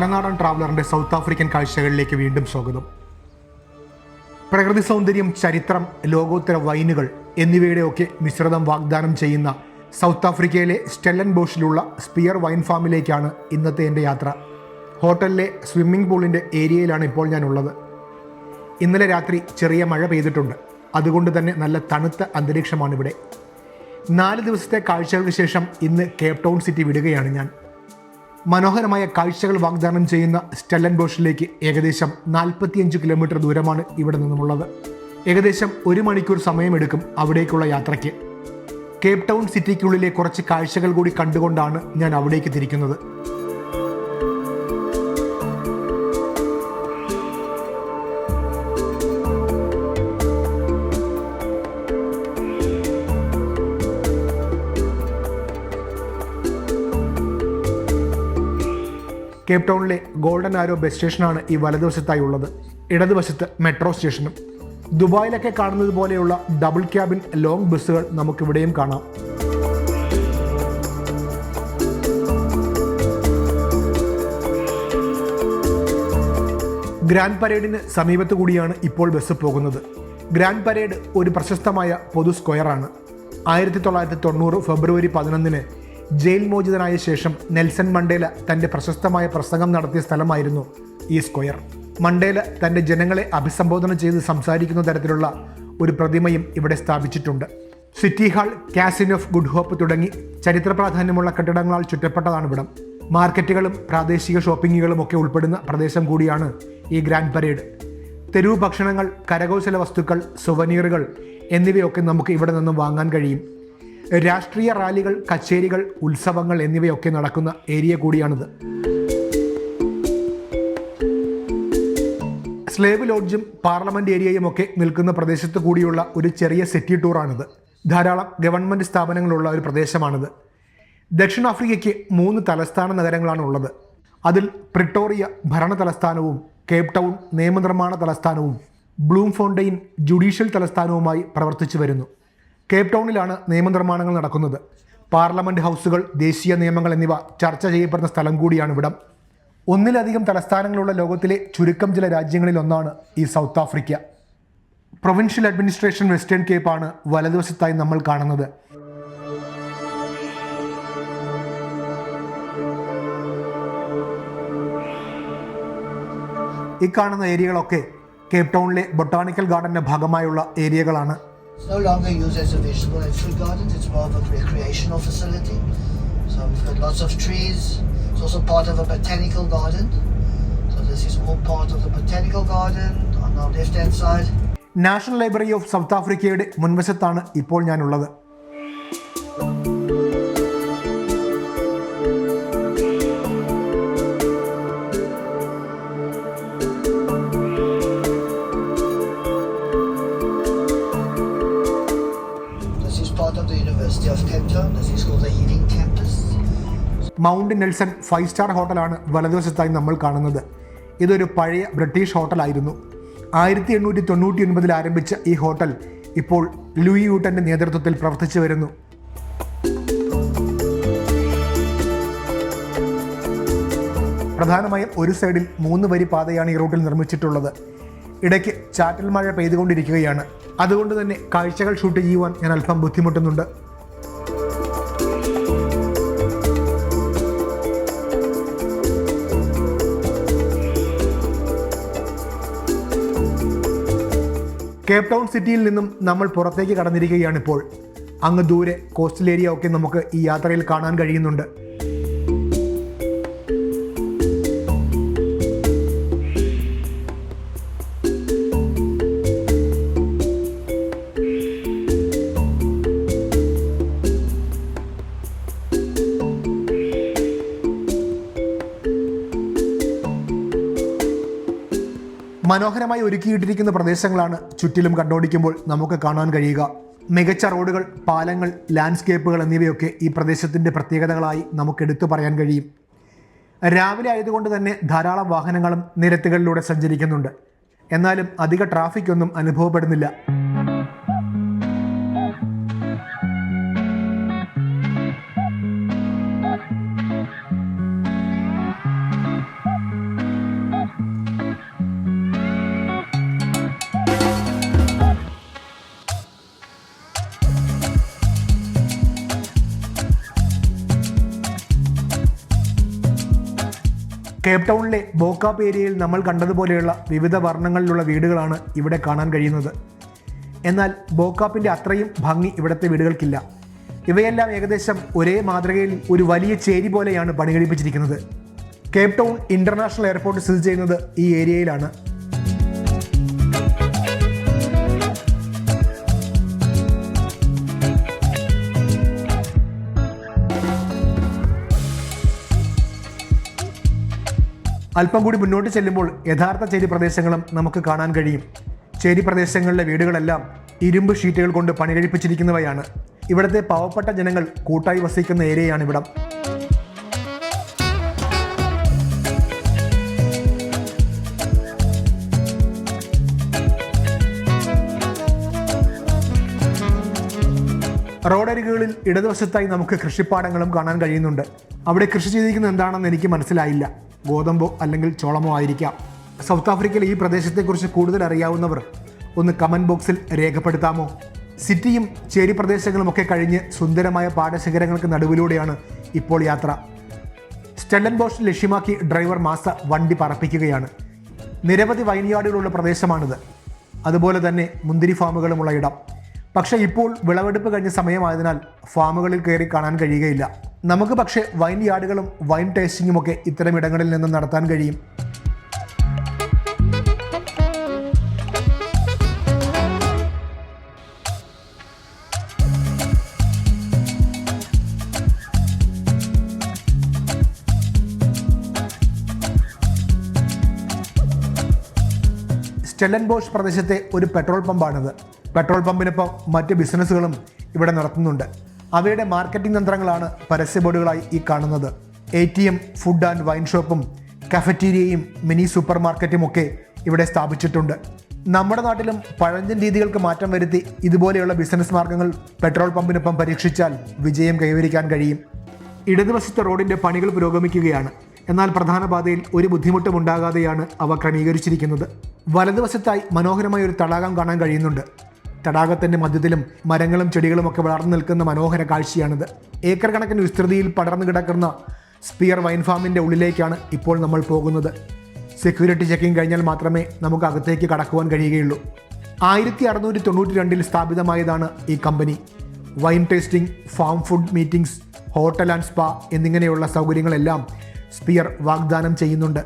പലനാടൻ ട്രാവലറിന്റെ south African കാഴ്ചകളിലേക്ക് വീണ്ടും സ്വാഗതം. പ്രകൃതി സൗന്ദര്യം ചരിത്രം ലോകോത്തര വൈനുകൾ എന്നിവയുടെയൊക്കെ മിശ്രിതം വാഗ്ദാനം ചെയ്യുന്ന സൗത്ത് ആഫ്രിക്കയിലെ സ്റ്റെല്ലൻ ബോഷിലുള്ള സ്പിയർ വൈൻ ഫാമിലേക്കാണ് ഇന്നത്തെ എന്റെ യാത്ര. ഹോട്ടലിലെ സ്വിമ്മിംഗ് പൂളിന്റെ ഏരിയയിലാണ് ഇപ്പോൾ ഞാനുള്ളത്. ഇന്നലെ രാത്രി ചെറിയ മഴ പെയ്തിട്ടുണ്ട്. അതുകൊണ്ട് തന്നെ നല്ല തണുത്ത അന്തരീക്ഷമാണിവിടെ. നാല് ദിവസത്തെ കാഴ്ചകൾക്ക് ശേഷം ഇന്ന് കേപ്പ് ടൗൺ സിറ്റി വിടുകയാണ് ഞാൻ. മനോഹരമായ കാഴ്ചകൾ വാഗ്ദാനം ചെയ്യുന്ന സ്റ്റെല്ലൻ ബോഷിലേക്ക് ഏകദേശം നാൽപ്പത്തിയഞ്ച് കിലോമീറ്റർ ദൂരമാണ് ഇവിടെ നിന്നുമുള്ളത്. ഏകദേശം ഒരു മണിക്കൂർ സമയമെടുക്കും അവിടേക്കുള്ള യാത്രയ്ക്ക്. കേപ്പ് ടൗൺ സിറ്റിക്കുള്ളിലെ കുറച്ച് കാഴ്ചകൾ കൂടി കണ്ടുകൊണ്ടാണ് ഞാൻ അവിടേക്ക് തിരിക്കുന്നത്. കേപ്പ് ടൗണിലെ ഗോൾഡൻ ആരോ ബസ് സ്റ്റേഷനാണ് ഈ വലതുവശത്തായി ഉള്ളത്. ഇടതുവശത്ത് മെട്രോ സ്റ്റേഷനും. ദുബായിലൊക്കെ കാണുന്നത് പോലെയുള്ള ഡബിൾ ക്യാബിൻ ലോങ് ബസ്സുകൾ നമുക്കിവിടെയും കാണാം. ഗ്രാൻഡ് പരേഡിന് സമീപത്തു കൂടിയാണ് ഇപ്പോൾ ബസ് പോകുന്നത്. ഗ്രാൻഡ് പരേഡ് ഒരു പ്രശസ്തമായ പൊതു സ്ക്വയറാണ്. ആയിരത്തി തൊള്ളായിരത്തി തൊണ്ണൂറ് ഫെബ്രുവരി പതിനൊന്നിന് ജയിൽ മോചിതനായ ശേഷം നെൽസൺ മണ്ടേല തന്റെ പ്രശസ്തമായ പ്രസംഗം നടത്തിയ സ്ഥലമായിരുന്നു ഈ സ്ക്വയർ. മണ്ടേല തന്റെ ജനങ്ങളെ അഭിസംബോധന ചെയ്ത് സംസാരിക്കുന്ന തരത്തിലുള്ള ഒരു പ്രതിമയും ഇവിടെ സ്ഥാപിച്ചിട്ടുണ്ട്. City Hall Castle of Good Hope തുടങ്ങി ചരിത്ര പ്രാധാന്യമുള്ള കെട്ടിടങ്ങളാൽ ചുറ്റപ്പെട്ടതാണ് ഇവിടം. മാർക്കറ്റുകളും പ്രാദേശിക ഷോപ്പിങ്ങുകളും ഒക്കെ ഉൾപ്പെടുന്ന പ്രദേശം കൂടിയാണ് ഈ ഗ്രാൻഡ് പരേഡ്. തെരുവ് ഭക്ഷണങ്ങൾ കരകൗശല വസ്തുക്കൾ സുവനീറുകൾ എന്നിവയൊക്കെ നമുക്ക് ഇവിടെ നിന്നും വാങ്ങാൻ കഴിയും. രാഷ്ട്രീയ റാലികൾ കച്ചേരികൾ ഉത്സവങ്ങൾ എന്നിവയൊക്കെ നടക്കുന്ന ഏരിയ കൂടിയാണിത്. സ്ലേവ് ലോഡ്ജും പാർലമെന്റ് ഏരിയയും ഒക്കെ നിൽക്കുന്ന പ്രദേശത്ത് കൂടിയുള്ള ഒരു ചെറിയ സിറ്റി ടൂറാണിത്. ധാരാളം ഗവൺമെന്റ് സ്ഥാപനങ്ങളുള്ള ഒരു പ്രദേശമാണിത്. ദക്ഷിണാഫ്രിക്കയ്ക്ക് മൂന്ന് തലസ്ഥാന നഗരങ്ങളാണ് ഉള്ളത് അതിൽ പ്രിട്ടോറിയ ഭരണ തലസ്ഥാനവും കേപ് ടൗൺ നിയമനിർമ്മാണ തലസ്ഥാനവും ബ്ലൂം ഫൗണ്ടെയിൻ ജുഡീഷ്യൽ തലസ്ഥാനവുമായി പ്രവർത്തിച്ചു വരുന്നു. കേപ്പ് ടൗണിലാണ് നിയമനിർമ്മാണങ്ങൾ നടക്കുന്നത്. പാർലമെന്റ് ഹൗസുകൾ ദേശീയ നിയമങ്ങൾ എന്നിവ ചർച്ച ചെയ്യപ്പെടുന്ന സ്ഥലം കൂടിയാണ് ഇവിടം. ഒന്നിലധികം തലസ്ഥാനങ്ങളുള്ള ലോകത്തിലെ ചുരുക്കം ചില രാജ്യങ്ങളിൽ ഒന്നാണ് ഈ South Africa. Provincial administration Western കേപ്പാണ് വലതുവശത്തായി നമ്മൾ കാണുന്നത്. ഈ കാണുന്ന ഏരിയകളൊക്കെ കേപ്പ് ടൗണിലെ ബൊട്ടാണിക്കൽ ഗാർഡന്റെ ഭാഗമായുള്ള ഏരിയകളാണ്. It's no longer used as a vegetable and fruit garden, it's more of a recreational facility. So we've got lots of trees. It's also part of a botanical garden. So this is all part of the botanical garden on our left hand side. National library of south ആഫ്രിക്കയുടെ മുൻവശത്താണ് ഇപ്പോൾ ഞാനുള്ളത് mount Nelson five star ഹോട്ടലാണ് വലതുവശത്തായി നമ്മൾ കാണുന്നത്. ഇതൊരു പഴയ British ഹോട്ടലായിരുന്നു. ആയിരത്തി എണ്ണൂറ്റി തൊണ്ണൂറ്റി ഒൻപതിൽ ആരംഭിച്ച ഈ ഹോട്ടൽ ഇപ്പോൾ ലൂയി യൂട്ടന്റെ നേതൃത്വത്തിൽ പ്രവർത്തിച്ചു വരുന്നു. പ്രധാനമായും ഒരു സൈഡിൽ മൂന്ന് വരി പാതയാണ് ഈ റൂട്ടിൽ നിർമ്മിച്ചിട്ടുള്ളത്. ഇടയ്ക്ക് ചാറ്റൽ മഴ പെയ്തുകൊണ്ടിരിക്കുകയാണ്. അതുകൊണ്ട് തന്നെ കാഴ്ചകൾ ഷൂട്ട് ചെയ്യുവാൻ ഞാൻ അല്പം ബുദ്ധിമുട്ടുന്നുണ്ട്. കേപ്പ് ടൗൺ സിറ്റിയിൽ നിന്നും നമ്മൾ പുറത്തേക്ക് കടന്നിരിക്കുകയാണിപ്പോൾ. അങ്ങ് ദൂരെ കോസ്റ്റൽ ഏരിയ ഒക്കെ നമുക്ക് ഈ യാത്രയിൽ കാണാൻ കഴിയുന്നുണ്ട്. മനോഹരമായി ഒരുക്കിയിട്ടിരിക്കുന്ന പ്രദേശങ്ങളാണ് ചുറ്റിലും കണ്ടോടിക്കുമ്പോൾ നമുക്ക് കാണാൻ കഴിയുക. മികച്ച റോഡുകൾ പാലങ്ങൾ ലാൻഡ്സ്കേപ്പുകൾ എന്നിവയൊക്കെ ഈ പ്രദേശത്തിന്റെ പ്രത്യേകതകളായി നമുക്ക് എടുത്തു പറയാൻ കഴിയും. രാവിലെ ആയതുകൊണ്ട് തന്നെ ധാരാളം വാഹനങ്ങളും നിരത്തുകളിലൂടെ സഞ്ചരിക്കുന്നുണ്ട്. എന്നാലും അധിക ട്രാഫിക് ഒന്നും അനുഭവപ്പെടുന്നില്ല. കേപ്പ് ടൗണിലെ ബോക്കാപ്പ് ഏരിയയിൽ നമ്മൾ കണ്ടതുപോലെയുള്ള വിവിധ വർണങ്ങളിലുള്ള വീടുകളാണ് ഇവിടെ കാണാൻ കഴിയുന്നത്. എന്നാൽ ബോക്കാപ്പിന്റെ അത്രയും ഭംഗി ഇവിടുത്തെ വീടുകൾക്കില്ല. ഇവയെല്ലാം ഏകദേശം ഒരേ മാതൃകയിൽ ഒരു വലിയ ചേരി പോലെയാണ് പണികഴിപ്പിച്ചിരിക്കുന്നത്. കേപ് ടൗൺ ഇന്റർനാഷണൽ എയർപോർട്ട് സ്ഥിതി ചെയ്യുന്നത് ഈ ഏരിയയിലാണ്. അല്പം കൂടി മുന്നോട്ട് ചെല്ലുമ്പോൾ യഥാർത്ഥ ചേരി പ്രദേശങ്ങളും നമുക്ക് കാണാൻ കഴിയും. ചേരി പ്രദേശങ്ങളിലെ വീടുകളെല്ലാം ഇരുമ്പ് ഷീറ്റുകൾ കൊണ്ട് പണികഴിപ്പിച്ചിരിക്കുന്നവയാണ്. ഇവിടുത്തെ പാവപ്പെട്ട ജനങ്ങൾ കൂട്ടായി വസിക്കുന്ന ഏരിയയാണ് ഇവിടം. റോഡരികുകളിൽ ഇടതുവശത്തായി നമുക്ക് കൃഷിപ്പാടങ്ങളും കാണാൻ കഴിയുന്നുണ്ട്. അവിടെ കൃഷി ചെയ്തിരിക്കുന്നത് എന്താണെന്ന് എനിക്ക് മനസ്സിലായില്ല. ഗോതമ്പോ അല്ലെങ്കിൽ ചോളമോ ആയിരിക്കാം. സൗത്ത് ആഫ്രിക്കയിലെ ഈ പ്രദേശത്തെക്കുറിച്ച് കൂടുതൽ അറിയാവുന്നവർ ഒന്ന് കമന്റ് ബോക്സിൽ രേഖപ്പെടുത്താമോ? സിറ്റിയും ചേരി പ്രദേശങ്ങളും ഒക്കെ കഴിഞ്ഞ് സുന്ദരമായ പാടശേഖരങ്ങൾക്ക് നടുവിലൂടെയാണ് ഇപ്പോൾ യാത്ര. സ്റ്റെല്ലൻ ബോഷ് ലക്ഷ്യമാക്കി ഡ്രൈവർ മാസ വണ്ടി പറപ്പിക്കുകയാണ്. നിരവധി വൈൻയാർഡുകളുള്ള പ്രദേശമാണിത്. അതുപോലെ തന്നെ മുന്തിരി ഫാമുകളുമുള്ള ഇടം. പക്ഷേ ഇപ്പോൾ വിളവെടുപ്പ് കഴിഞ്ഞ സമയമായതിനാൽ ഫാമുകളിൽ കയറി കാണാൻ കഴിയുകയില്ല. നമുക്ക് പക്ഷേ വൈൻ യാർഡുകളും വൈൻ ടേസ്റ്റിങ്ങും ഒക്കെ ഇത്തരം ഇടങ്ങളിൽ നിന്ന് നടത്താൻ കഴിയും. സ്റ്റെല്ലൻ ബോഷ് പ്രദേശത്തെ ഒരു പെട്രോൾ പമ്പാണിത്. പെട്രോൾ പമ്പിനൊപ്പം മറ്റ് ബിസിനസ്സുകളും ഇവിടെ നടത്തുന്നുണ്ട്. അവയുടെ മാർക്കറ്റിംഗ് തന്ത്രങ്ങളാണ് പരസ്യ ബോർഡുകളായി ഈ കാണുന്നത്. A T M food and wine ഷോപ്പും കഫറ്റീരിയയും മിനി സൂപ്പർ മാർക്കറ്റും ഒക്കെ ഇവിടെ സ്ഥാപിച്ചിട്ടുണ്ട്. നമ്മുടെ നാട്ടിലും പഴഞ്ചൻ രീതികൾക്ക് മാറ്റം വരുത്തി ഇതുപോലെയുള്ള ബിസിനസ് മാർഗങ്ങൾ പെട്രോൾ പമ്പിനൊപ്പം പരീക്ഷിച്ചാൽ വിജയം കൈവരിക്കാൻ കഴിയും. ഇടതുവശത്തെ റോഡിന്റെ പണികൾ പുരോഗമിക്കുകയാണ്. എന്നാൽ പ്രധാന പാതയിൽ ഒരു ബുദ്ധിമുട്ടും ഉണ്ടാകാതെയാണ് അവ ക്രമീകരിച്ചിരിക്കുന്നത്. വലതുവശത്തായി മനോഹരമായ ഒരു തടാകം കാണാൻ കഴിയുന്നുണ്ട്. തടാകത്തിന്റെ മധ്യത്തിലും മരങ്ങളും ചെടികളും ഒക്കെ വളർന്നു നിൽക്കുന്ന മനോഹര കാഴ്ചയാണിത്. ഏക്കർ കണക്കിന് വിസ്തൃതിയിൽ പടർന്നു കിടക്കുന്ന സ്പിയർ വൈൻ ഫാമിന്റെ ഉള്ളിലേക്കാണ് ഇപ്പോൾ നമ്മൾ പോകുന്നത്. സെക്യൂരിറ്റി ചെക്കിംഗ് കഴിഞ്ഞാൽ മാത്രമേ നമുക്ക് അകത്തേക്ക് കടക്കുവാൻ കഴിയുകയുള്ളൂ. ആയിരത്തി അറുന്നൂറ്റി തൊണ്ണൂറ്റി രണ്ടിൽ സ്ഥാപിതമായതാണ് ഈ company. Wine tasting farm food meetings hotel and spa എന്നിങ്ങനെയുള്ള സൗകര്യങ്ങളെല്ലാം സ്പിയർ വാഗ്ദാനം ചെയ്യുന്നുണ്ട്.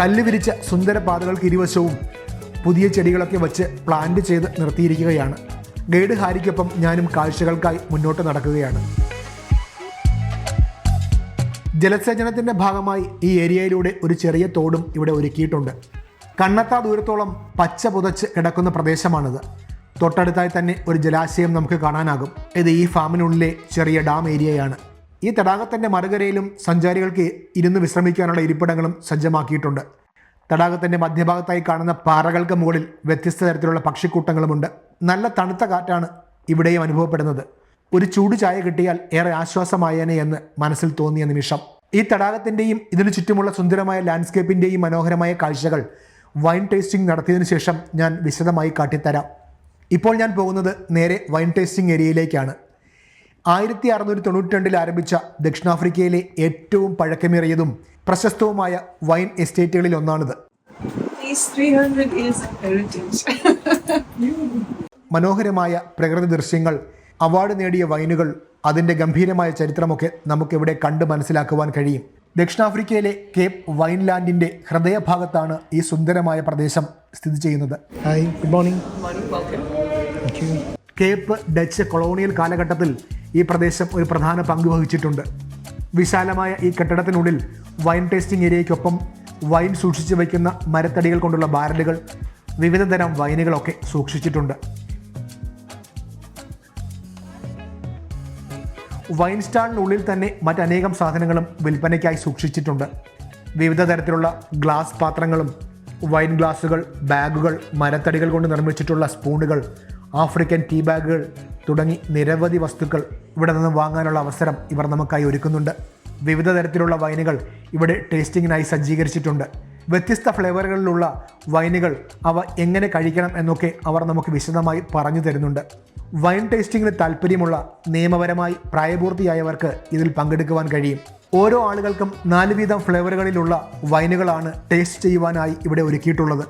കല്ല് വിരിച്ച സുന്ദര പാതകൾക്ക് ഇരുവശവും പുതിയ ചെടികളൊക്കെ വച്ച് പ്ലാന്റ് ചെയ്ത് നിർത്തിയിരിക്കുകയാണ്. ഗൈഡ് ഹാരിക്കൊപ്പം ഞാനും കാഴ്ചകൾക്കായി മുന്നോട്ട് നടക്കുകയാണ്. ജലസേചനത്തിന്റെ ഭാഗമായി ഈ ഏരിയയിലൂടെ ഒരു ചെറിയ തോടും ഇവിടെ ഒരുക്കിയിട്ടുണ്ട്. കണ്ണത്താ ദൂരത്തോളം പച്ച പുതച്ച് കിടക്കുന്ന പ്രദേശമാണിത്. തൊട്ടടുത്തായി തന്നെ ഒരു ജലാശയം നമുക്ക് കാണാനാകും. ഇത് ഈ ഫാമിനുള്ളിലെ ചെറിയ ഡാം ഏരിയയാണ് ഈ തടാകത്തിന്റെ മറുകരയിലും സഞ്ചാരികൾക്ക് ഇരുന്ന് വിശ്രമിക്കാനുള്ള ഇരിപ്പിടങ്ങളും സജ്ജമാക്കിയിട്ടുണ്ട്. തടാകത്തിന്റെ മധ്യഭാഗത്തായി കാണുന്ന പാറകൾക്ക് മുകളിൽ വ്യത്യസ്ത തരത്തിലുള്ള പക്ഷിക്കൂട്ടങ്ങളുമുണ്ട്. നല്ല തണുത്ത കാറ്റാണ് ഇവിടെയും അനുഭവപ്പെടുന്നത്. ഒരു ചൂട് ചായ കിട്ടിയാൽ ഏറെ ആശ്വാസമായേനെ എന്ന് മനസ്സിൽ തോന്നിയ നിമിഷം. ഈ തടാകത്തിന്റെയും ഇതിനു ചുറ്റുമുള്ള സുന്ദരമായ ലാൻഡ്സ്കേപ്പിന്റെയും മനോഹരമായ കാഴ്ചകൾ വൈൻ ടേസ്റ്റിംഗ് നടത്തിയതിനു ശേഷം ഞാൻ വിശദമായി കാട്ടിത്തരാം. ഇപ്പോൾ ഞാൻ പോകുന്നത് നേരെ വൈൻ ടേസ്റ്റിംഗ് ഏരിയയിലേക്കാണ്. ആയിരത്തി അറുന്നൂറ്റി തൊണ്ണൂറ്റി രണ്ടിൽ ആരംഭിച്ച ദക്ഷിണാഫ്രിക്കയിലെ ഏറ്റവും പഴക്കമേറിയതും പ്രശസ്തവുമായ വൈൻ എസ്റ്റേറ്റുകളിൽ ഒന്നാണിത്. These 300 years of heritage. മനോഹരമായ പ്രകൃതി ദൃശ്യങ്ങൾ അവാർഡ് നേടിയ വൈനുകൾ അതിന്റെ ഗംഭീരമായ ചരിത്രമൊക്കെ നമുക്കിവിടെ കണ്ട് മനസ്സിലാക്കുവാൻ കഴിയും. ദക്ഷിണാഫ്രിക്കയിലെ കേപ്പ് വൈൻലാൻഡിന്റെ ഹൃദയഭാഗത്താണ് ഈ സുന്ദരമായ പ്രദേശം സ്ഥിതി ചെയ്യുന്നത്. Hi good morning Morning, welcome. Cape Dutch colonial കാലഘട്ടത്തിൽ ഈ പ്രദേശം ഒരു പ്രധാന പങ്ക് വഹിച്ചിട്ടുണ്ട്. വിശാലമായ ഈ കെട്ടിടത്തിനുള്ളിൽ വൈൻ ടേസ്റ്റിംഗ് ഏരിയയ്ക്കൊപ്പം വൈൻ സൂക്ഷിച്ചു വയ്ക്കുന്ന മരത്തടികൾ കൊണ്ടുള്ള ബാരലുകൾ വിവിധ തരം വൈനുകളൊക്കെ സൂക്ഷിച്ചിട്ടുണ്ട്. വൈൻ സ്റ്റാളിനുള്ളിൽ തന്നെ മറ്റനേകം സാധനങ്ങളും വിൽപ്പനയ്ക്കായി സൂക്ഷിച്ചിട്ടുണ്ട്. വിവിധ തരത്തിലുള്ള ഗ്ലാസ് പാത്രങ്ങളും വൈൻ ഗ്ലാസുകൾ ബാഗുകൾ മരത്തടികൾ കൊണ്ട് നിർമ്മിച്ചിട്ടുള്ള സ്പൂണുകൾ ആഫ്രിക്കൻ ടീ ബാഗുകൾ തുടങ്ങി നിരവധി വസ്തുക്കൾ ഇവിടെ നിന്ന് വാങ്ങാനുള്ള അവസരം ഇവർ നമുക്കായി ഒരുക്കുന്നുണ്ട്. വിവിധ തരത്തിലുള്ള വൈനുകൾ ഇവിടെ ടേസ്റ്റിങ്ങിനായി സജ്ജീകരിച്ചിട്ടുണ്ട്. വ്യത്യസ്ത ഫ്ലേവറുകളിലുള്ള വൈനുകൾ അവ എങ്ങനെ കഴിക്കണം എന്നൊക്കെ അവർ നമുക്ക് വിശദമായി പറഞ്ഞു തരുന്നുണ്ട്. വൈൻ ടേസ്റ്റിംഗിന് താല്പര്യമുള്ള നിയമപരമായി പ്രായപൂർത്തിയായവർക്ക് ഇതിൽ പങ്കെടുക്കുവാൻ കഴിയും. ഓരോ ആളുകൾക്കും നാല് വീതം ഫ്ലേവറുകളിലുള്ള വൈനുകളാണ് ടേസ്റ്റ് ചെയ്യുവാനായി ഇവിടെ ഒരുക്കിയിട്ടുള്ളത്.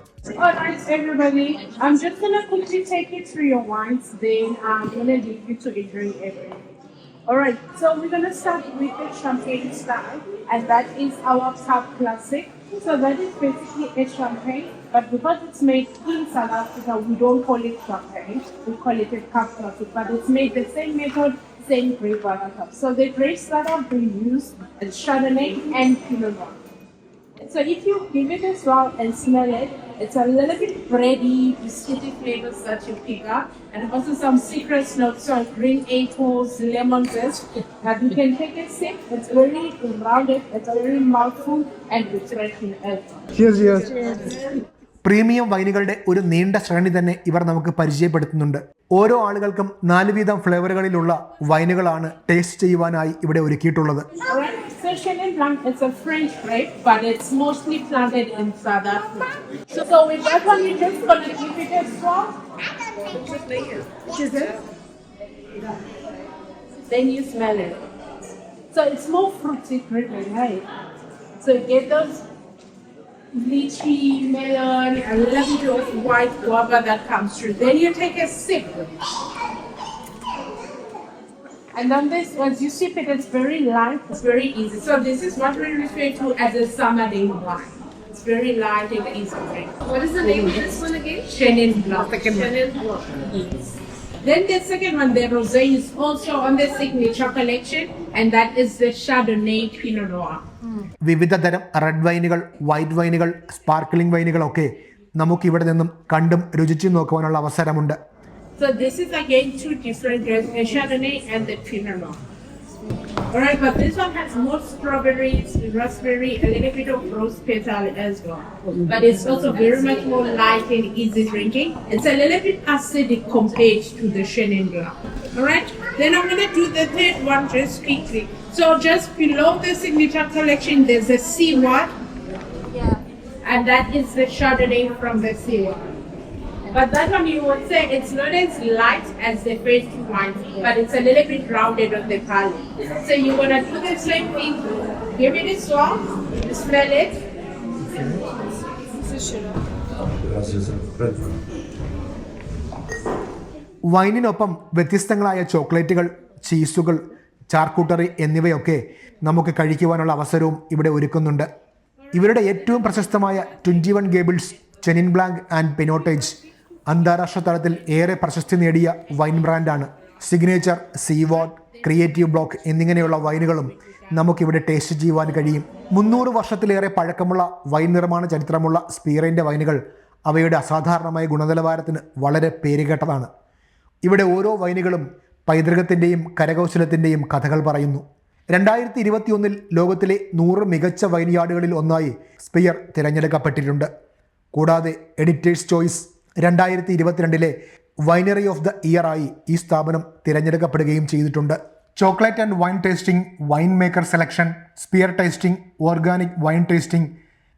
All right, so we're gonna start with the champagne style, and that is our top Classic. So that is basically a champagne, but because it's made in South Africa, we don't call it champagne. We call it a Classic, but it's made the same method, same grape cup. So the grapes that are being used is Chardonnay and Pinot Noir. So if you give it a swirl and smell it, it's a little bit bready, biscuity flavors that you pick up, and also some secret notes, of green apples, lemon zest. that you can take it sip. It's very rounded, it's a very mouthful, and refreshing as cheers. Premium വൈനുകളുടെ ഒരു നീണ്ട ശ്രേണി തന്നെ ഇവർ നമുക്ക് പരിചയപ്പെടുത്തുന്നുണ്ട് ഓരോ ആളുകൾക്കും നാല് വീതം ഫ്ലേവറുകളിലുള്ള വൈനുകളാണ് ടേസ്റ്റ് ചെയ്യുവാനായി ഇവിടെ ഒരുക്കിയിട്ടുള്ളത് Chenin Blanc is a French grape, but it's mostly planted in South Africa. So, so with that one, we're just gonna give it a. Which? Then you smell it. So it's more fruity driven, right? So you get those lychee, melon, a little bit of white guava that comes through. Then you take a sip. And then this, once you sip it, it's very light, it's very easy. So this is what we refer to as a summer day wine. It's very light and easy to drink. What is the name of this one again? Chenin Blanc. Chenin Blanc. Yes. Then the second one, the rosé, is also on the signature collection, and that is the Chardonnay Pinot Noir. വിവിധ തരം red വൈനുകൾ white വൈനുകൾ sparkling വൈനുകളൊക്കെ നമുക്ക് ഇവിടെ നിന്നും കണ്ടും രുചിച്ചും നോക്കുവാനുള്ള അവസരമുണ്ട് So this is again two different grapes, the Chardonnay and the Pinot Noir. Alright, but this one has more strawberries, raspberry, a little bit of rose petal as well. But it's also very much more light and easy drinking. It's a little bit acidic compared to the Chenin Blanc. Alright, then I'm gonna do the third one just quickly. So just below the signature collection, there's a C1. Yeah. And that is the Chardonnay from the C1. But that one you would say it's not as light as the first one, but it's a little bit rounded on the palate. So you wanna do the same thing. Give it a swirl, smell it. വൈനിനൊപ്പം വ്യത്യസ്തങ്ങളായ ചോക്ലേറ്റുകൾ ചീസുകൾ ചാർക്കൂട്ടറി എന്നിവയൊക്കെ നമുക്ക് കഴിക്കുവാനുള്ള അവസരവും ഇവിടെ ഒരുക്കുന്നുണ്ട് ഇവരുടെ ഏറ്റവും പ്രശസ്തമായ twenty one Gables Chenin Blanc and Pinotage അന്താരാഷ്ട്ര തലത്തിൽ ഏറെ പ്രശസ്തി നേടിയ വൈൻ ബ്രാൻഡാണ് സിഗ്നേച്ചർ സീവാർഡ് ക്രിയേറ്റീവ് ബ്ലോക്ക് എന്നിങ്ങനെയുള്ള വൈനുകളും നമുക്കിവിടെ ടേസ്റ്റ് ചെയ്യുവാൻ കഴിയും. മുന്നൂറ് വർഷത്തിലേറെ പഴക്കമുള്ള വൈൻ നിർമ്മാണ ചരിത്രമുള്ള സ്പീറിന്റെ വൈനുകൾ അവയുടെ അസാധാരണമായ ഗുണനിലവാരത്തിന് വളരെ പേരുകേട്ടതാണ്. ഇവിടെ ഓരോ വൈനുകളും പൈതൃകത്തിന്റെയും കരകൗശലത്തിന്റെയും കഥകൾ പറയുന്നു. രണ്ടായിരത്തി ഇരുപത്തിയൊന്നിൽ ലോകത്തിലെ നൂറ് മികച്ച വൈൻയാർഡുകളിൽ ഒന്നായി സ്പിയർ തിരഞ്ഞെടുക്കപ്പെട്ടിട്ടുണ്ട്. കൂടാതെ എഡിറ്റേഴ്സ് ചോയ്സ് രണ്ടായിരത്തി ഇരുപത്തിരണ്ടിലെ വൈനറി ഓഫ് ദ ഇയറായി ഈ സ്ഥാപനം തിരഞ്ഞെടുക്കപ്പെടുകയും ചെയ്തിട്ടുണ്ട്. Chocolate and wine tasting wine maker selection Spier tasting organic wine tasting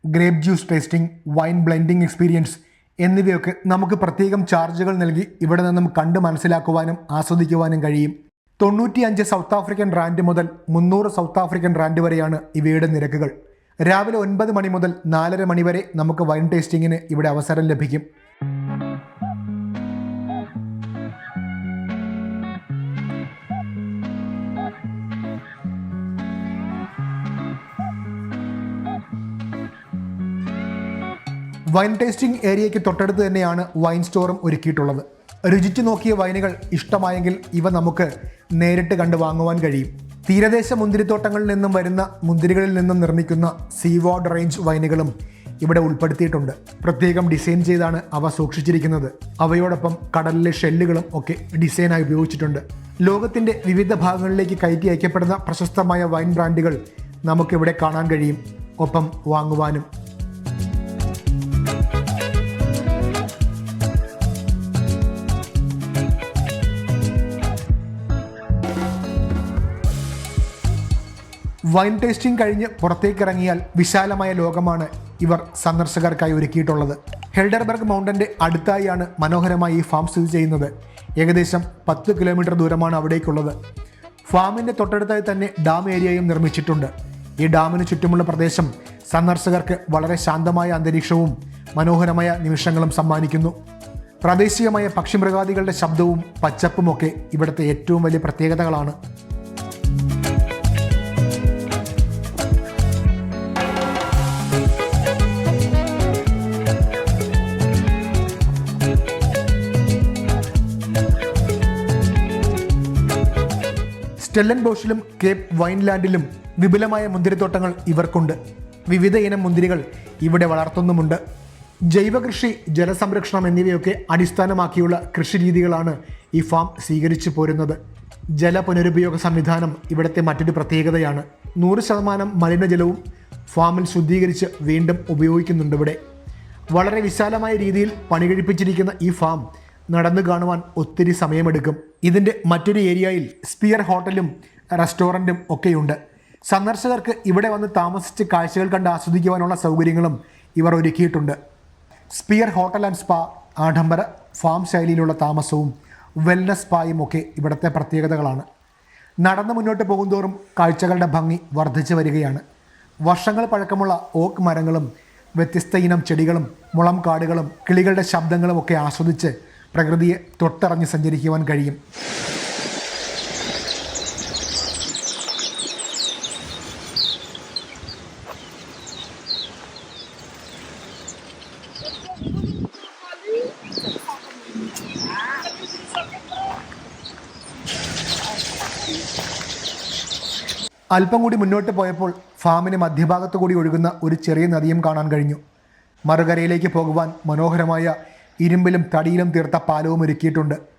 grape juice tasting wine blending experience എന്നിവയൊക്കെ നമുക്ക് പ്രത്യേകം ചാർജുകൾ നൽകി ഇവിടെ നിന്നും കണ്ട് മനസ്സിലാക്കുവാനും ആസ്വദിക്കുവാനും കഴിയും. തൊണ്ണൂറ്റിയഞ്ച് സൗത്ത് ആഫ്രിക്കൻ റാൻഡ് മുതൽ മുന്നൂറ് സൗത്ത് ആഫ്രിക്കൻ റാൻഡ് വരെയാണ് ഇവയുടെ നിരക്കുകൾ. രാവിലെ ഒൻപത് മണി മുതൽ നാലര മണി വരെ നമുക്ക് വൈൻ ടേസ്റ്റിങ്ങിന് ഇവിടെ അവസരം ലഭിക്കും. വൈൻ ടേസ്റ്റിംഗ് ഏരിയയ്ക്ക് തൊട്ടടുത്ത് തന്നെയാണ് വൈൻ സ്റ്റോറും ഒരുക്കിയിട്ടുള്ളത്. രുചിച്ച് നോക്കിയ വൈനുകൾ ഇഷ്ടമായെങ്കിൽ ഇവ നമുക്ക് നേരിട്ട് കണ്ട് വാങ്ങുവാൻ കഴിയും. തീരദേശ മുന്തിരിത്തോട്ടങ്ങളിൽ നിന്നും വരുന്ന മുന്തിരികളിൽ നിന്നും നിർമ്മിക്കുന്ന സീവാർഡ് റേഞ്ച് വൈനുകളും ഇവിടെ ഉൾപ്പെടുത്തിയിട്ടുണ്ട്. പ്രത്യേകം ഡിസൈൻ ചെയ്താണ് അവ സൂക്ഷിച്ചിരിക്കുന്നത്. അവയോടൊപ്പം കടലിലെ ഷെല്ലുകളും ഒക്കെ ഡിസൈനായി ഉപയോഗിച്ചിട്ടുണ്ട്. ലോകത്തിന്റെ വിവിധ ഭാഗങ്ങളിലേക്ക് കയറ്റി അയക്കപ്പെടുന്ന പ്രശസ്തമായ വൈൻ ബ്രാൻഡുകൾ നമുക്കിവിടെ കാണാൻ കഴിയും. ഒപ്പം വാങ്ങുവാനും വൈൻ ടേസ്റ്റിംഗ് കഴിഞ്ഞ് പുറത്തേക്ക് ഇറങ്ങിയാൽ വിശാലമായ ലോകമാണ് ഇവർ സന്ദർശകർക്കായി ഒരുക്കിയിട്ടുള്ളത്. ഹെൽഡർബർഗ് മൗണ്ടന്റെ അടുത്തായാണ് മനോഹരമായി ഈ ഫാം സ്ഥിതി ചെയ്യുന്നത്. ഏകദേശം പത്ത് കിലോമീറ്റർ ദൂരമാണ് അവിടേക്കുള്ളത്. ഫാമിന്റെ തൊട്ടടുത്തായി തന്നെ ഡാം ഏരിയയും നിർമ്മിച്ചിട്ടുണ്ട്. ഈ ഡാമിന് ചുറ്റുമുള്ള പ്രദേശം സന്ദർശകർക്ക് വളരെ ശാന്തമായ അന്തരീക്ഷവും മനോഹരമായ നിമിഷങ്ങളും സമ്മാനിക്കുന്നു. പ്രാദേശികമായ പക്ഷിമൃഗാദികളുടെ ശബ്ദവും പച്ചപ്പുമൊക്കെ ഇവിടുത്തെ ഏറ്റവും വലിയ പ്രത്യേകതകളാണ്. സ്റ്റെല്ലൻ ബോഷിലും കേപ്പ് വൈൻലാൻഡിലും വിപുലമായ മുന്തിരിത്തോട്ടങ്ങൾ ഇവർക്കുണ്ട്. വിവിധ ഇനം മുന്തിരികൾ ഇവിടെ വളർത്തുന്നുമുണ്ട്. ജൈവകൃഷി ജലസംരക്ഷണം എന്നിവയൊക്കെ അടിസ്ഥാനമാക്കിയുള്ള കൃഷി രീതികളാണ് ഈ ഫാം സ്വീകരിച്ചു പോരുന്നത്. ജല പുനരുപയോഗ സംവിധാനം ഇവിടുത്തെ മറ്റൊരു പ്രത്യേകതയാണ്. നൂറ് ശതമാനം മലിനജലവും ഫാമിൽ ശുദ്ധീകരിച്ച് വീണ്ടും ഉപയോഗിക്കുന്നുണ്ട് ഇവിടെ. വളരെ വിശാലമായ രീതിയിൽ പണികഴിപ്പിച്ചിരിക്കുന്ന ഈ ഫാം നടന്നു കാണുവാൻ ഒത്തിരി സമയമെടുക്കും. ഇതിന്റെ മറ്റൊരു ഏരിയയിൽ സ്പിയർ ഹോട്ടലും റെസ്റ്റോറന്റും ഒക്കെയുണ്ട്. സന്ദർശകർക്ക് ഇവിടെ വന്ന് താമസിച്ച് കാഴ്ചകൾ കണ്ട് ആസ്വദിക്കുവാനുള്ള സൗകര്യങ്ങളും ഇവർ ഒരുക്കിയിട്ടുണ്ട്. സ്പിയർ ഹോട്ടൽ ആൻഡ് സ്പാ ആഡംബര ഫാം ശൈലിയിലുള്ള താമസവും വെൽനസ് സ്പായും ഒക്കെ ഇവിടുത്തെ പ്രത്യേകതകളാണ്. നടന്നു മുന്നോട്ട് പോകുന്തോറും കാഴ്ചകളുടെ ഭംഗി വർദ്ധിച്ചു വരികയാണ്. വർഷങ്ങൾ പഴക്കമുള്ള ഓക്ക് മരങ്ങളും വ്യത്യസ്ത ഇനം ചെടികളും മുളം കാടുകളും കിളികളുടെ ശബ്ദങ്ങളും ഒക്കെ ആസ്വദിച്ച് പ്രകൃതിയെ തൊട്ടറിഞ്ഞ് സഞ്ചരിക്കുവാൻ കഴിയും. അല്പം കൂടി മുന്നോട്ട് പോയപ്പോൾ ഫാമിന് മധ്യഭാഗത്തു കൂടി ഒഴുകുന്ന ഒരു ചെറിയ നദിയും കാണാൻ കഴിഞ്ഞു. മറുകരയിലേക്ക് പോകുവാൻ മനോഹരമായ ഇരുമ്പിലും തടിയിലും തീർത്ത പാലവും ഒരുക്കിയിട്ടുണ്ട്.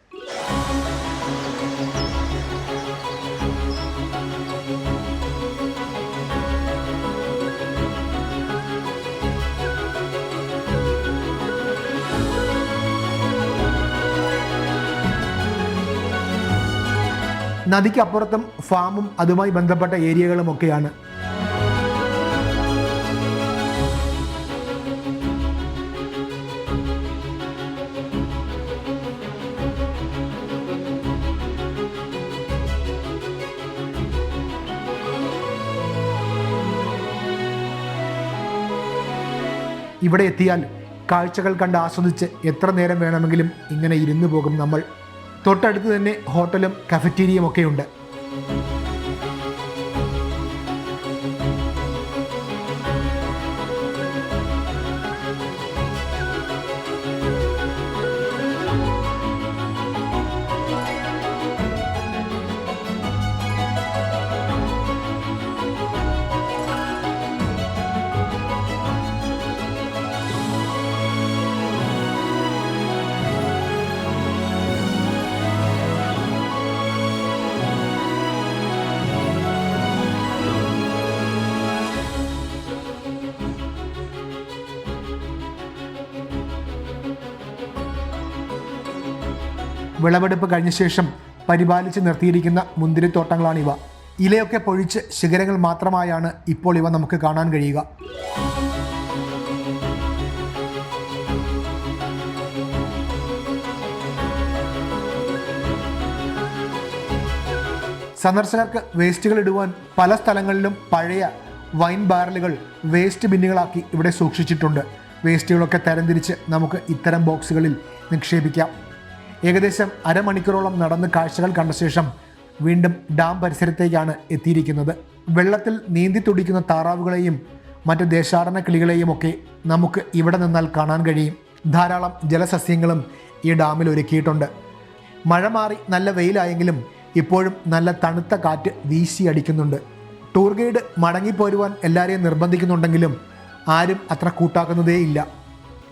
നദിക്കപ്പുറത്തും ഫാമും അതുമായി ബന്ധപ്പെട്ട ഏരിയകളും ഇവിടെ എത്തിയാൽ കാഴ്ചകൾ കണ്ട് ആസ്വദിച്ച് എത്ര നേരം വേണമെങ്കിലും ഇങ്ങനെ ഇരുന്നു പോകും നമ്മൾ. തൊട്ടടുത്ത് തന്നെ ഹോട്ടലും കഫറ്റീരിയയും ഒക്കെയുണ്ട്. വിളവെടുപ്പ് കഴിഞ്ഞ ശേഷം പരിപാലിച്ച് നിർത്തിയിരിക്കുന്ന മുന്തിരിത്തോട്ടങ്ങളാണിവ ഇലയൊക്കെ പൊഴിച്ച് ശിഖരങ്ങൾ മാത്രമായാണ് ഇപ്പോൾ ഇവ നമുക്ക് കാണാൻ കഴിയുക. സന്ദർശകർക്ക് വേസ്റ്റുകൾ ഇടുവാൻ പല സ്ഥലങ്ങളിലും പഴയ വൈൻ ബാരലുകൾ വേസ്റ്റ് ബിന്നുകളാക്കി ഇവിടെ സൂക്ഷിച്ചിട്ടുണ്ട്. വേസ്റ്റുകളൊക്കെ തരംതിരിച്ച് നമുക്ക് ഇത്തരം ബോക്സുകളിൽ നിക്ഷേപിക്കാം. ഏകദേശം അരമണിക്കൂറോളം നടന്ന് കാഴ്ചകൾ കണ്ട ശേഷം വീണ്ടും ഡാം പരിസരത്തേക്കാണ് എത്തിയിരിക്കുന്നത്. വെള്ളത്തിൽ നീന്തി തുടിക്കുന്ന താറാവുകളെയും മറ്റ് ദേശാടന കിളികളെയും ഒക്കെ നമുക്ക് ഇവിടെ നിന്നാൽ കാണാൻ കഴിയും. ധാരാളം ജലസസ്യങ്ങളും ഈ ഡാമിൽ ഒരുക്കിയിട്ടുണ്ട്. മഴ മാറി നല്ല വെയിലായെങ്കിലും ഇപ്പോഴും നല്ല തണുത്ത കാറ്റ് വീശി അടിക്കുന്നുണ്ട് ടൂർ ഗൈഡ് മടങ്ങിപ്പോരുവാൻ എല്ലാവരെയും നിർബന്ധിക്കുന്നുണ്ടെങ്കിലും ആരും അത്ര കൂട്ടാക്കുന്നതേയില്ല.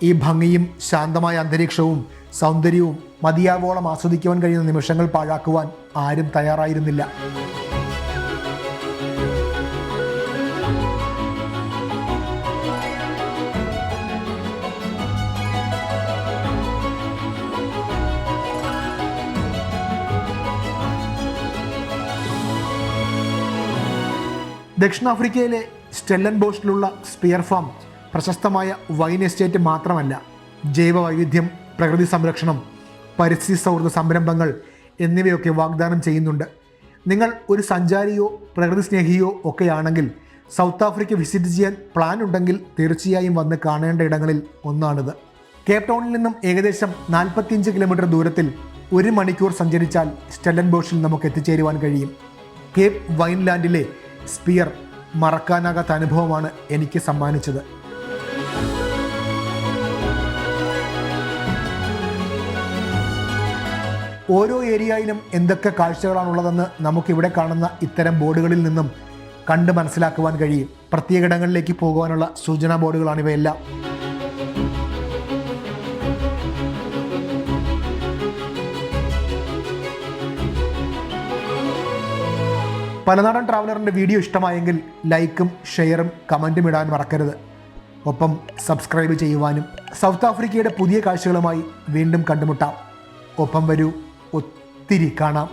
ഈ ഭംഗിയും ശാന്തമായ അന്തരീക്ഷവും സൗന്ദര്യവും മതിയാവോളം ആസ്വദിക്കുവാൻ കഴിയുന്ന നിമിഷങ്ങൾ പാഴാക്കുവാൻ ആരും തയ്യാറായിരുന്നില്ല. ദക്ഷിണാഫ്രിക്കയിലെ സ്റ്റെല്ലൻ ബോഷിലുള്ള സ്പിയർ ഫാം പ്രശസ്തമായ വൈൻ എസ്റ്റേറ്റ് മാത്രമല്ല ജൈവ വൈവിധ്യം പ്രകൃതി സംരക്ഷണം പരിസ്ഥിതി സൗഹൃദ സംരംഭങ്ങൾ എന്നിവയൊക്കെ വാഗ്ദാനം ചെയ്യുന്നുണ്ട്. നിങ്ങൾ ഒരു സഞ്ചാരിയോ പ്രകൃതി സ്നേഹിയോ ഒക്കെയാണെങ്കിൽ സൗത്ത് ആഫ്രിക്ക വിസിറ്റ് ചെയ്യാൻ പ്ലാൻ ഉണ്ടെങ്കിൽ തീർച്ചയായും വന്ന് കാണേണ്ട ഇടങ്ങളിൽ ഒന്നാണിത്. കേപ് ടൗണിൽ നിന്നും ഏകദേശം നാൽപ്പത്തിയഞ്ച് കിലോമീറ്റർ ദൂരത്തിൽ ഒരു മണിക്കൂർ സഞ്ചരിച്ചാൽ സ്റ്റെല്ലൻ ബോഷിൽ നമുക്ക് എത്തിച്ചേരുവാൻ കഴിയും. കേപ്പ് വൈൻലാൻഡിലെ സ്പിയർ മറക്കാനാകാത്ത അനുഭവമാണ് എനിക്ക് സമ്മാനിച്ചത്. ഓരോ ഏരിയയിലും എന്തൊക്കെ കാഴ്ചകളാണുള്ളതെന്ന് നമുക്കിവിടെ കാണുന്ന ഇത്തരം ബോർഡുകളിൽ നിന്നും കണ്ട് മനസ്സിലാക്കുവാൻ കഴിയും. പ്രത്യേക ഇടങ്ങളിലേക്ക് പോകുവാനുള്ള സൂചനാ ബോർഡുകളാണ് ഇവയെല്ലാം. പലനാടൻ ട്രാവലറിന്റെ വീഡിയോ ഇഷ്ടമായെങ്കിൽ ലൈക്കും ഷെയറും കമന്റും ഇടാൻ മറക്കരുത്. ഒപ്പം സബ്സ്ക്രൈബ് ചെയ്യുവാനും സൗത്ത് ആഫ്രിക്കയുടെ പുതിയ കാഴ്ചകളുമായി വീണ്ടും കണ്ടുമുട്ടാം. ഒപ്പം വരൂ. ഒത്തിരി കാണാം.